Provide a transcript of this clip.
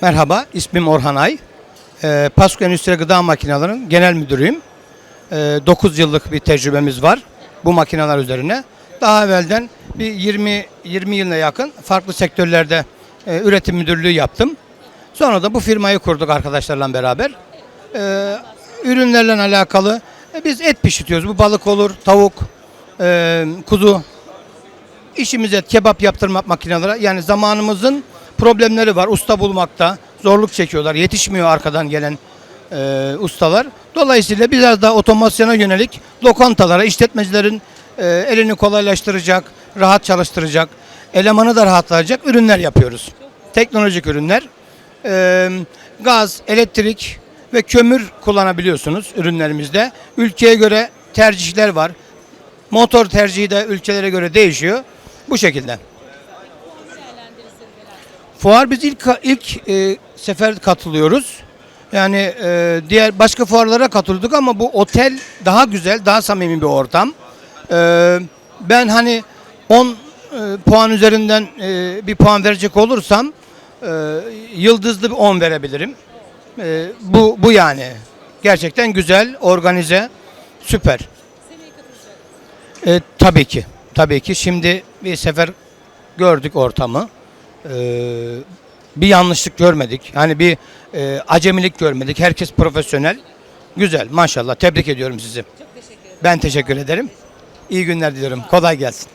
Merhaba, ismim Orhan Ay. Ee, Pasko Endüstri Gıda Makinelerinin genel müdürüyüm. Ee, 9 yıllık bir tecrübemiz var bu makineler üzerine. Daha evvelden bir 20 20 yıla yakın farklı sektörlerde e, üretim müdürlüğü yaptım. Sonra da bu firmayı kurduk arkadaşlarla beraber. Ee, ürünlerle alakalı e, biz et pişirtiyoruz. Bu balık olur, tavuk, e, kuzu, İşimiz et, kebap yaptırmak makineleri. Yani zamanımızın problemleri var. Usta bulmakta zorluk çekiyorlar. Yetişmiyor arkadan gelen e, ustalar. Dolayısıyla biraz daha otomasyona yönelik lokantalara, işletmecilerin e, elini kolaylaştıracak, rahat çalıştıracak, elemanı da rahatlayacak ürünler yapıyoruz. Teknolojik ürünler. E, gaz, elektrik ve kömür kullanabiliyorsunuz ürünlerimizde. Ülkeye göre tercihler var. Motor tercihi de ülkelere göre değişiyor. Bu şekilde. Fuar biz ilk ilk e, sefer katılıyoruz. Yani e, diğer başka fuarlara katıldık ama bu otel daha güzel, daha samimi bir ortam. E, ben hani 10 e, puan üzerinden e, bir puan verecek olursam e, yıldızlı bir 10 verebilirim. E, bu bu yani. Gerçekten güzel, organize, süper. E, tabii ki. Tabii ki. Şimdi bir sefer gördük ortamı. E, bir yanlışlık görmedik. Yani bir e, acemilik görmedik. Herkes profesyonel. Güzel. Maşallah. Tebrik ediyorum sizi. Ben teşekkür ederim. İyi günler diliyorum. Kolay gelsin.